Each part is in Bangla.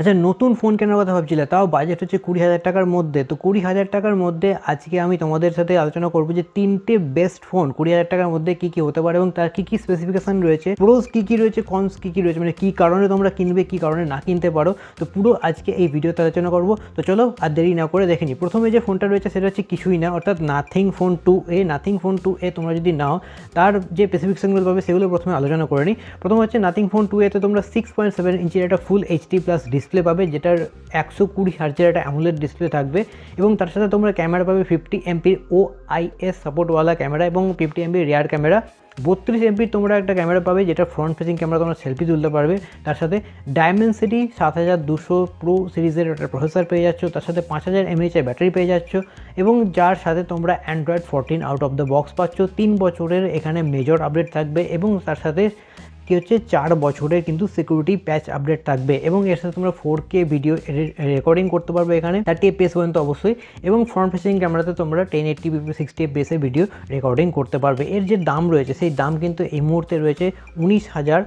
আচ্ছা নতুন ফোন কেনার কথা ভাবছিলে, তাও বাজেট হচ্ছে কুড়ি হাজার টাকার মধ্যে। তো কুড়ি হাজার টাকার মধ্যে আজকে আমি তোমাদের সাথে আলোচনা করব যে তিনটে বেস্ট ফোন কুড়ি হাজার টাকার মধ্যে কী কী হতে পারে এবং তার কী কী স্পেসিফিকেশান রয়েছে প্রোজ কী কী রয়েছে কনস কী কী রয়েছে মানে কী কারণে তোমরা কিনবে, কী কারণে না কিনতে পারো। তো পুরো আজকে এই ভিডিওতে আলোচনা করব। তো চলো আর দেরি না করে দেখে নিই। প্রথমে যে ফোনটা রয়েছে সেটা হচ্ছে কিছুই না, অর্থাৎ nothing phone two a nothing phone two a তোমরা যদি নাও, তার যে স্পেসিফিকেশানগুলো পাবে সেগুলো প্রথমে আলোচনা করে নিই। প্রথম হচ্ছে নাথিং ফোন টু এতে তোমরা সিক্স পয়েন্ট সেভেন ইঞ্চির একটা ফুল এইচডি প্লাস ডিসপ্লে পাবে, যেটার একশো কুড়ি হার্জের একটা অ্যামুলেট ডিসপ্লে থাকবে এবং তার সাথে তোমরা ক্যামেরা পাবে ফিফটি এমপির ও আইএস সাপোর্টওয়ালা ক্যামেরা এবং ফিফটি এমপির রেয়ার ক্যামেরা বত্রিশ এমপির তোমরা একটা ক্যামেরা পাবে, যেটা ফ্রন্ট ফেসিং ক্যামেরা তোমরা সেলফি তুলতে পারবে। তার সাথে ডায়মেন্সিটি সাত হাজার দুশো প্রো সিরিজের একটা প্রসেসর পেয়ে যাচ্ছ, তার সাথে পাঁচ হাজার এমএইচের ব্যাটারি পেয়ে যাচ্ছ এবং যার সাথে তোমরা Android fourteen out of the box পাচ্ছ। তিন বছরের এখানে মেজর আপডেট থাকবে এবং তার সাথে কি হচ্ছে চার বছরের কিন্তু সিকিউরিটি প্যাচ আপডেট থাকবে এবং এর সাথে তোমরা ফোর কে ভিডিও রেকর্ডিং করতে পারবে এখানে। থার্টি এফপিএস পর্যন্ত অবশ্যই। এবং ফ্রন্ট ফেসিং ক্যামেরাতে তোমরা টেন এইটটি সিক্সটি এফপিএসের ভিডিও রেকর্ডিং করতে পারবে। এর যে দাম রয়েছে, সেই দাম কিন্তু এই মুহূর্তে রয়েছে উনিশ হাজার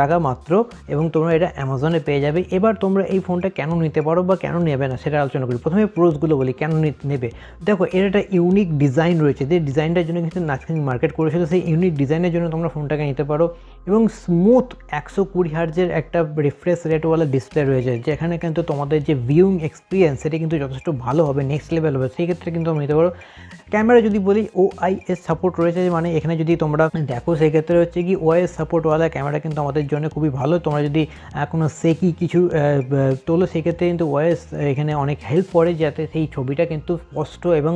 টাকা মাত্র এবং তোমরা এটা অ্যামাজনে পেয়ে যাবে। এবার তোমরা এই ফোনটা কেন নিতে পারো বা কেন নেবে না সেটা আলোচনা করি। প্রথমে প্রোজগুলো বলি, কেন নেবে? দেখো, এর একটা ইউনিক ডিজাইন রয়েছে। যে ডিজাইনটার জন্য কিন্তু নাথিং মার্কেট করেছিল, সেই ইউনিক ডিজাইনের জন্য তোমরা ফোনটাকে নিতে পারো। এবং স্মুথ একশো কুড়ি হার্জের একটা রিফ্রেশ রেটওয়ালা ডিসপ্লে রয়েছে, যেখানে কিন্তু তোমাদের যে ভিউইং এক্সপিরিয়েন্স সেটা কিন্তু যথেষ্ট ভালো হবে নেক্সট লেভেল হবে। সেই ক্ষেত্রে কিন্তু তোমরা নিতে পারো ক্যামেরা যদি বলি ও আইএস সাপোর্ট রয়েছে মানে এখানে যদি তোমরা দেখো, সেই ক্ষেত্রে হচ্ছে কি ওআইএস সাপোর্টওয়ালা ক্যামেরা কিন্তু আমাদের জন্য খুবই ভালো। তোমরা যদি কোনো সেকি কিছু তোলো সেক্ষেত্রে কিন্তু ওআইএস এখানে অনেক হেল্প করে, যাতে সেই ছবিটা কিন্তু স্পষ্ট এবং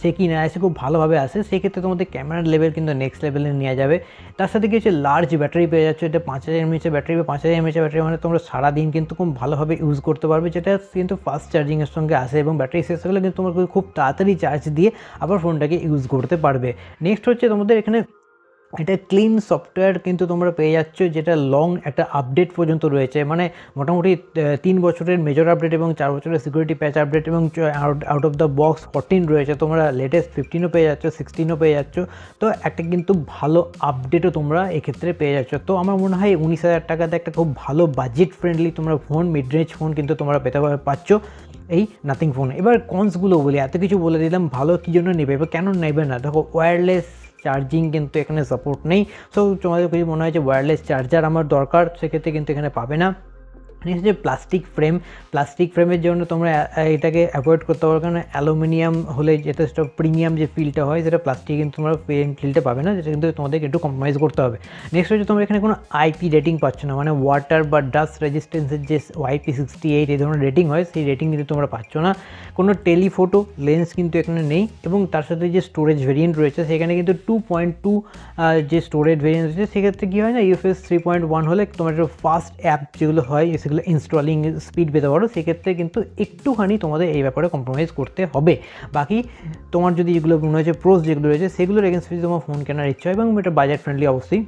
সেকি না আসে খুব ভালোভাবে আসে। সেক্ষেত্রে তোমাদের ক্যামেরার লেভেল কিন্তু নেক্সট লেভেলে নেওয়া যাবে। তার সাথে কি হচ্ছে লার্জ ব্যাটারি পেয়ে যাচ্ছে, এটা পাঁচ হাজার এমএচের ব্যাটারি বা পাঁচ হাজার এমএচের ব্যাটারি মানে তোমরা সারাদিন কিন্তু খুব ভালোভাবে ইউজ করতে পারবে, যেটা কিন্তু ফাস্ট চার্জিংয়ের সঙ্গে আসে এবং ব্যাটারি শেষ হলে কিন্তু তোমার খুব তাড়াতাড়ি চার্জ দিয়ে আবার ফোনটাকে ইউজ করতে পারবে। নেক্সট হচ্ছে তোমাদের এখানে এটা ক্লিন সফটওয়্যার কিন্তু তোমরা পেয়ে যাচ্ছ, যেটা লং একটা আপডেট পর্যন্ত রয়েছে। মানে মোটামুটি তিন বছরের মেজর আপডেট এবং চার বছরের সিকিউরিটি প্যাচ আপডেট এবং out of the box fourteen রয়েছে। তোমরা লেটেস্ট ফিফটিনও পেয়ে যাচ্ছ সিক্সটিনও পেয়ে যাচ্ছ। তো একটা কিন্তু ভালো আপডেটও তোমরা এক্ষেত্রে পেয়ে যাচ্ছ। তো আমার মনে হয় উনিশ হাজার টাকাতে একটা খুব ভালো বাজেট ফ্রেন্ডলি তোমরা ফোন মিড রেঞ্জ ফোন কিন্তু তোমরা পেতে পাচ্ছ এই নাথিং ফোন এবার কনসগুলো বলি, এত কিছু বলে দিলাম, ভালো কী জন্য নেবে? এবার কেন নেবে না? দেখো ওয়্যারলেস চার্জিং কিন্তু এখানে সাপোর্ট নেই। সো তোমাদের যদি মনে হয় যে ওয়্যারলেস চার্জার আমার দরকার, সেক্ষেত্রে কিন্তু এখানে পাবে না। নেক্সট যে প্লাস্টিক ফ্রেম প্লাস্টিক ফ্রেমের জন্য তোমরা এটাকে অ্যাভয়েড করতে পারো। কারণ অ্যালুমিনিয়াম হলে যথেষ্ট প্রিমিয়াম যে ফিলটা হয়, সেটা প্লাস্টিক কিন্তু তোমরা ফিলটা পাবে না, যেটা কিন্তু তোমাদেরকে একটু কম্প্রোমাইজ করতে হবে। নেক্সট হচ্ছে তোমরা এখানে কোনো আইপি রেটিং পাচ্ছ না মানে ওয়াটার বা ডাস্ট রেজিস্ট্যান্সের যে ওয়াইপি সিক্সটি এইট এই ধরনের রেটিং হয়, সেই রেটিং কিন্তু তোমরা পাচ্ছ না। কোনো টেলিফোটো লেন্স কিন্তু এখানে নেই, এবং তার সাথে যে স্টোরেজ ভেরিয়েন্ট রয়েছে, সেখানে কিন্তু টু পয়েন্ট টু যে স্টোরেজ ভেরিয়েন্ট রয়েছে, সেক্ষেত্রে কী হয় না ইউএফএস থ্রি পয়েন্ট ওয়ান হলে তোমার ফাস্ট অ্যাপ যেগুলো হয়, সেগুলো ইনস্টলিং স্পিড পেতে পারো সেক্ষেত্রে কিন্তু একটুখানি তোমাদের এই ব্যাপারে কম্প্রোমাইজ করতে হবে। বাকি তোমার যদি এগুলো মনে হয়েছে প্রোস যেগুলো রয়েছে, সেগুলোর এগেন্স্ট যদি তোমার ফোন কেনার ইচ্ছা হয় এবং এটা বাজেট ফ্রেন্ডলি অবশ্যই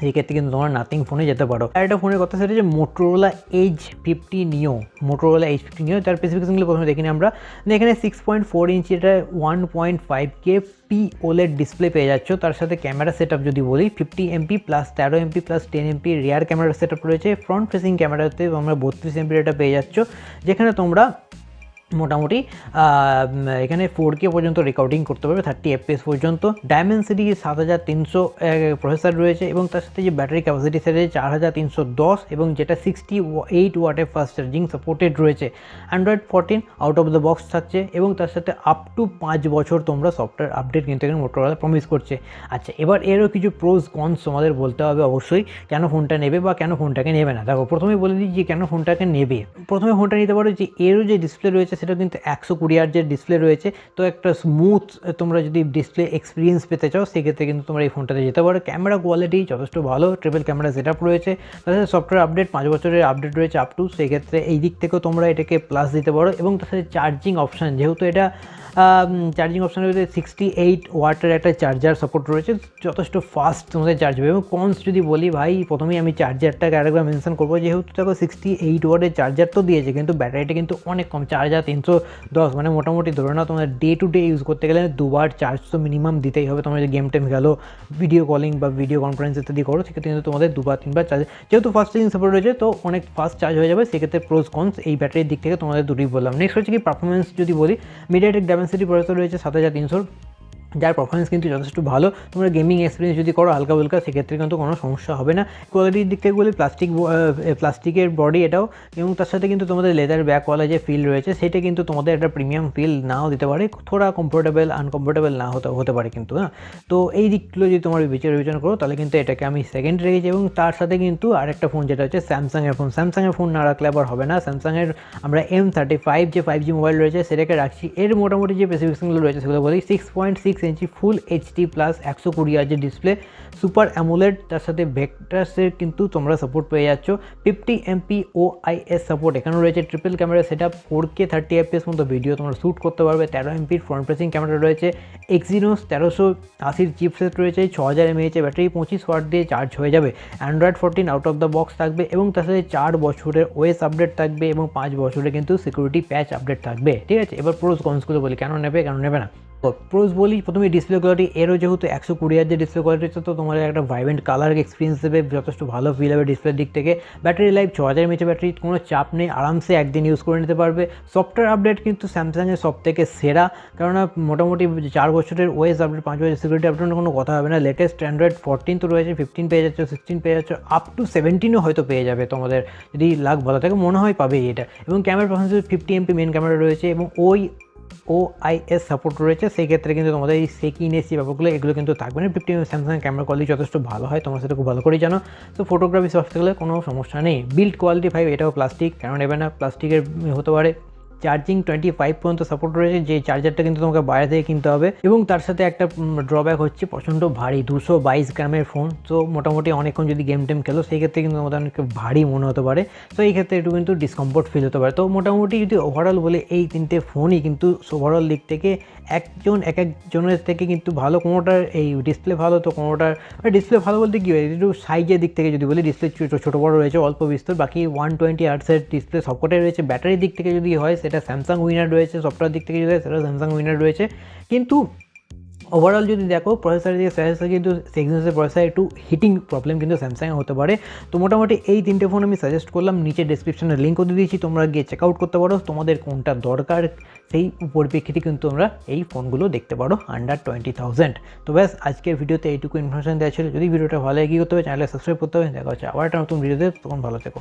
সেই ক্ষেত্রে কিন্তু তোমার নাথিং ফোনে যেতে পারো। আর একটা ফোনের কথা সেটা হচ্ছে Motorola H fifty Neo Motorola H fifty Neo তার স্পেসিফিকেশনগুলো প্রথমে দেখিনি আমরা। এখানে সিক্স পয়েন্ট ফোর ইঞ্চি এটা one point five K P ওলের ডিসপ্লে পেয়ে যাচ্ছ। তার সাথে ক্যামেরা সেট যদি বলি ফিফটি এমপি প্লাস তেরো MP plus ten MP rear camera set রয়েছে। ফ্রন্ট ফেসিং ক্যামেরাতে তোমরা বত্রিশ এমপির এটা পেয়ে যাচ্ছ। যেখানে তোমরা মোটামুটি এখানে ফোর কে পর্যন্ত রেকর্ডিং করতে পারবে থার্টি এফপিএস পর্যন্ত। ডায়মেন্সিটি সাত হাজার তিনশো প্রসেসর রয়েছে এবং তার সাথে যে ব্যাটারি ক্যাপাসিটি সেটা চার হাজার তিনশো দশ এবং যেটা সিক্সটি এইট ওয়াটের ফাস্ট চার্জিং সাপোর্টেড রয়েছে। Android fourteen out of the box থাকছে এবং তার সাথে আপ টু পাঁচ বছর তোমরা সফটওয়্যার আপডেট কিন্তু এখানে মোটরওয়ালা প্রমিস করছে। আচ্ছা এবার এরও কিছু প্রোজ কনস তোমাদের বলতে হবে অবশ্যই, কেন ফোনটা নেবে বা কেন ফোনটাকে নেবে না? দেখো প্রথমে বলে দিই যে কেন ফোনটাকে নেবে। প্রথমে ফোনটা নিতে পারো যে, এরও যে ডিসপ্লে রয়েছে সেটা কিন্তু একশো কুড়ি যে ডিসপ্লে রয়েছে। তো একটা স্মুথ তোমরা যদি ডিসপ্লে এক্সপিরিয়েন্স পেতে চাও, সেক্ষেত্রে কিন্তু তোমরা এই ফোনটাতে যেতে পারো। ক্যামেরা কোয়ালিটি যথেষ্ট ভালো ট্রিপল ক্যামেরা সেট রয়েছে। তাছাড়া সফটওয়্যার আপডেট পাঁচ বছরের আপডেট রয়েছে আপ টু সেক্ষেত্রে এই দিক থেকেও তোমরা এটাকে প্লাস দিতে পারো। এবং তাছাড়া চার্জিং অপশান যেহেতু এটা চার্জিং অপশান রয়েছে সিক্সটি এইট ওয়াটের একটা চার্জার সাপোর্ট রয়েছে, যথেষ্ট ফাস্ট তোমাদের চার্জ হবে এবং কনস যদি বলি ভাই, প্রথমেই আমি চার্জারটাকে আরেকবার মেনশন করব, যেহেতু দেখো সিক্সটি এইট ওয়াটের চার্জার তো দিয়েছে, কিন্তু ব্যাটারিটা কিন্তু অনেক কম, চার হাজার তিনশো দশ মানে মোটামুটি ধরে নাও তোমার ডে টু ডে ইউজ করতে গেলে দুবার চার্জ তো মিনিমাম দিতেই হবে তোমরা গেম টেম গেলো ভিডিও কলিং বা ভিডিও কনফারেন্স ইত্যাদি করো, সেক্ষেত্রে কিন্তু তোমাদের দুবার, তিনবার চার্জ যেহেতু ফাস্ট চার্জিং সাপোর্ট রয়েছে, তো অনেক ফাস্ট চার্জ হয়ে যাবে, সেক্ষেত্রে প্রোজ কনস এই ব্যাটারির দিক থেকে তোমাদের দুটোই বললাম। নেক্সট হচ্ছে কি পারফরমেন্স যদি বলি মিডিয়াটেক ডায়মেন্সিটি প্রসেসর রয়েছে সাত হাজার তিনশোর। যার পারফরমেন্স কিন্তু যথেষ্ট ভালো। তোমরা গেমিং এক্সপিরিয়েন্স যদি করো হালকা ফুলকা, সেক্ষেত্রে কিন্তু কোনো সমস্যা হবে না। কোয়ালিটির দিক থেকে বলি প্লাস্টিক প্লাস্টিকের বডি এটাও, এবং তার সাথে কিন্তু তোমাদের লেদার ব্যাকওয়ালা যে ফিল রয়েছে, সেটা কিন্তু তোমাদের একটা প্রিমিয়াম ফিল নাও দিতে পারে। থোড়া কমফোর্টেবল আনকমফোর্টেবল না হতে হতে পারে কিন্তু হ্যাঁ? তো এই দিকগুলো যদি তোমার বিচার বিবেচনা করো, তাহলে কিন্তু এটাকে আমি সেকেন্ড রেখেছি, এবং তার সাথে কিন্তু আরেকটা ফোন যেটা হচ্ছে স্যামসাংয়ের ফোন স্যামসাংয়ের ফোন না রাখলে আবার হবে না। স্যামসাংয়ের আমরা এম থার্টি ফাইভ যে ফাইভ জি মোবাইল রয়েছে, সেটাকে রাখছি। এর মোটামুটি যে স্পেসিফিকেশনগুলো রয়েছে, সেগুলো বলি six point six inch full HD plus একশো কুড়ি যে ডিসপ্লে সুপার অ্যামোলেড তার সাথে ভেক্টার্সের কিন্তু তোমরা সাপোর্ট পেয়ে যাচ্ছ। Fifty MP O IS support এখানে রয়েছে triple camera set up four K thirty FPS মতো ভিডিও তোমরা শ্যুট করতে পারবে। তেরো এমপির ফ্রন্ট প্রেসিং ক্যামেরা রয়েছে এক্সিনোস তেরোশো আশির চিপসেট রয়েছে ছ হাজার এমএএচে ব্যাটারি পঁচিশ ওয়াট দিয়ে চার্জ হয়ে যাবে। Android fourteen out of the box থাকবে এবং তার সাথে চার বছরের ওয়েস আপডেট থাকবে এবং পাঁচ বছরে কিন্তু সিকিউরিটি প্যাচ আপডেট থাকবে। ঠিক আছে? এবার প্রোজ কনসগুলো বলি, কেন নেবে কেন নেবে না? প্রোজ বলি প্রথমে ডিসপ্লে কোয়ালিটি এরও যেহেতু একশো কুড়ি হাজার ডিসপ্লে কোয়ালিটি তো তোমার একটা ভাইব্রেন্ট কালার এক্সপিরিয়েন্স দেবে, যথেষ্ট ভালো ফিল হবে ডিসপ্লের দিক থেকে। ব্যাটারি লাইফ ছ হাজার এমএচে ব্যাটারি কোনো চাপ নেই, আরামসে একদিন ইউজ করে নিতে পারবে। সফটওয়্যার আপডেট কিন্তু স্যামসাংয়ের সব থেকে সেরা, কেননা মোটামুটি চার বছরের ওয়েস আপডেট পাঁচ বছরের সিকিউরিটি আপডেটের কোনো কথা হবে না। লেটেস্ট অ্যান্ড্রয়েড ফোরটিন তো রয়েছে ফিফটিন পেয়ে যাচ্ছে সিক্সটিন পেয়ে যাচ্ছে আপ টু সেভেন্টিনও হয়তো পেয়ে যাবে তোমাদের। যদি লাখ ভালো থাকে, মনে হয় পাবেই এটা। এবং camera performance fifty MP main camera রয়েছে এবং ওই ও আইএস সাপোর্ট রয়েছে, সেই ক্ষেত্রে কিন্তু তোমাদের এই সেকিনেস যে ব্যাপারগুলো, এগুলো কিন্তু থাকবে না। ফিফটি স্যামসাং ক্যামেরা কোয়ালিটি যথেষ্ট ভালো হয়, তোমার সেটা খুব ভালো করেই জানো। তো ফটোগ্রাফি সফট গেলে কোনো সমস্যা নেই। বিল্ড কোয়ালিটি ফাইভ এটাও প্লাস্টিক কেন নেবে না? প্লাস্টিকের হতে পারে। চার্জিং টোয়েন্টি ফাইভ পর্যন্ত সাপোর্ট রয়েছে, যে চার্জারটা কিন্তু তোমাকে বাইরে থেকে কিনতে হবে। এবং তার সাথে একটা ড্রব্যাক হচ্ছে প্রচণ্ড ভারী, দুশো বাইশ গ্রামের ফোন তো মোটামুটি অনেকক্ষণ যদি গেম টেম খেলো, সেই ক্ষেত্রে কিন্তু তোমাদের অনেক ভারী মনে হতে পারে। তো এই ক্ষেত্রে একটু কিন্তু ডিসকমফোর্ট ফিল হতে পারে। তো মোটামুটি যদি ওভারঅল বলে, এই তিনটে ফোনই কিন্তু ওভারঅল দিক থেকে একজন, এক একজনের থেকে কিন্তু ভালো। কোনোটার এই ডিসপ্লে ভালো, তো কোনোটার ডিসপ্লে ভালো বলতে কী হয়? একটু সাইজের দিক থেকে যদি বলি ডিসপ্লে ছোটো বড়ো রয়েছে, অল্প বিস্তর। বাকি ওয়ান টোয়েন্টি আর্টসের ডিসপ্লে সবকটাই রয়েছে। ব্যাটারির দিক থেকে যদি হয়, সেটা স্যামসাং উইনার রয়েছে সফটওয়্যার দিক থেকে যদি সেটা স্যামসাং উইনার রয়েছে। কিন্তু ওভারঅল যদি দেখো প্রসেসরের দিকে সাজেস্ট কিন্তু সেক্সেন্সের প্রসেসর একটু হিটিং প্রবলেম কিন্তু স্যামসাংয়ে হতে পারে। তো মোটামুটি এই তিনটে ফোন আমি সাজেস্ট করলাম, নিচে ডিসক্রিপশনে লিঙ্কও দিয়ে দিয়েছি, তোমরা গিয়ে চেক আউট করতে পারো। তোমাদের কোনটা দরকার, সেই পরিপ্রেক্ষিতে কিন্তু তোমরা এই ফোনগুলো দেখতে পারো আন্ডার টোয়েন্টি থাউজেন্ড তো ব্যাস, আজকের ভিডিওতে এইটুকু ইনফরমেশন দেওয়া ছিল। যদি ভিডিওটা ভালো লাগে, কী করতে হবে চ্যানেলে সাবস্ক্রাইব করতে হবে। দেখা হচ্ছে আবার একটা নতুন ভিডিওতে তখন ভালো থেকো